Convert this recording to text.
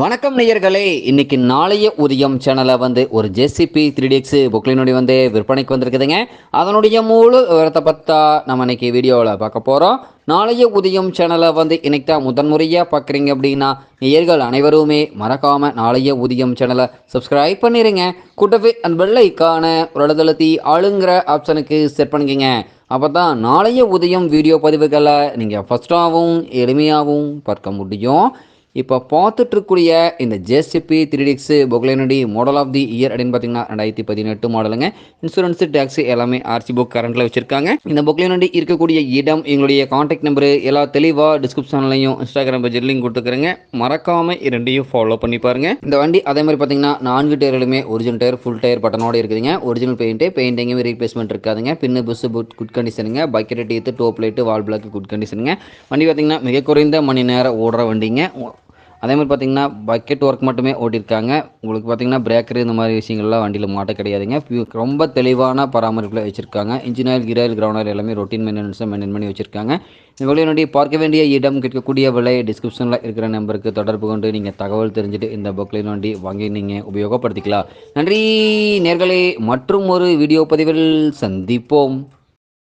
வணக்கம் நேயர்களே. இன்னைக்கு நாளைய உதயம் சேனலை வந்து ஒரு ஜேசிபி த்ரீ டிஎக்ஸ் புக்லினுடைய வந்து விற்பனைக்கு வந்திருக்குதுங்க. அதனுடைய முழு விவரத்தை பார்த்தா நம்ம இன்னைக்கு வீடியோவில் பார்க்க போகிறோம் நாளைய உதயம் சேனலை வந்து இன்னைக்கு தான் முதன்முறையாக பார்க்குறீங்க அப்படின்னா நேயர்கள் அனைவருமே மறக்காமல் நாளைய உதயம் சேனலை சப்ஸ்கிரைப் பண்ணிடுங்க கூட்டவே அந்த வெள்ளைக்கான ஒரு இடத்துலத்தி ஆளுங்கிற ஆப்ஷனுக்கு செட் பண்ணிக்கங்க. அப்போ தான் நாளைய உதயம் வீடியோ பதிவுகளை நீங்கள் ஃபஸ்ட்டாகவும் எளிமையாகவும் பார்க்க முடியும். இப்போ பார்த்துட்ருக்கூடிய இந்த JCB three DX model of the year அப்படின்னு பார்த்தீங்கன்னா ரெண்டாயிரத்தி பதினெட்டு மாடலுங்க இன்சூரன்ஸ் டேக்ஸ் எல்லாமே ஆர்சி புக் கரண்ட்டில் வச்சுருக்காங்க. இந்த பொக்லைனடி இருக்கக்கூடிய இடம் எங்களுடைய காண்டாக்ட் நம்பரு எல்லா தெளிவாக டிஸ்கிரிப்ஷன்லையும் இன்ஸ்டாகிராம் பேஜ் லிங்க் மறக்காமல் இரண்டையும் ஃபாலோ பண்ணி பாருங்க. இந்த வண்டி அதே மாதிரி பார்த்தீங்கன்னா நான்கு டயர்களுமே ஒரிஜினல் டயர் ஃபுல் டயர் பட்டனோட இருக்குதுங்க. ஒரிஜினல் பெயிண்ட்டு பெயிண்ட் ரீப்ளேஸ்மெண்ட் இருக்காதுங்க. Pin bush put good கண்டிஷனுங்க bucket teeth top light valve block good கண்டிஷனுங்க வண்டி பார்த்தீங்கன்னா மிக குறைந்த மணி நேரம் ஓடுற வண்டிங்க. அதே மாதிரி பார்த்தீங்கன்னா பக்கெட் ஒர்க் மட்டுமே ஓட்டியிருக்காங்க. உங்களுக்கு பார்த்தீங்கன்னா பிரேக்கர் இந்த மாதிரி விஷயங்கள்லாம் வண்டியில் மாட்ட கிடையாதுங்க. ரொம்ப தெளிவான பராமரிப்பில் வச்சுருக்காங்க. Engine oil gear ground oil எல்லாமே ரொட்டீன் மெயின்டெனன்ஸாக மெயின்டைன் பண்ணி வச்சுருக்காங்க. இந்த வழியினுடைய பார்க்க வேண்டிய இடம் கேட்கக்கூடிய விலை டிஸ்கிரிப்ஷனில் இருக்கிற நம்பருக்கு தொடர்பு கொண்டு நீங்கள் தகவல் தெரிஞ்சுட்டு இந்த புக்லைன் வண்டி வாங்கி நீங்கள் உபயோகப்படுத்திக்கலாம். நன்றி நேர்களே. மற்றும் ஒரு வீடியோ பதிவில் சந்திப்போம்.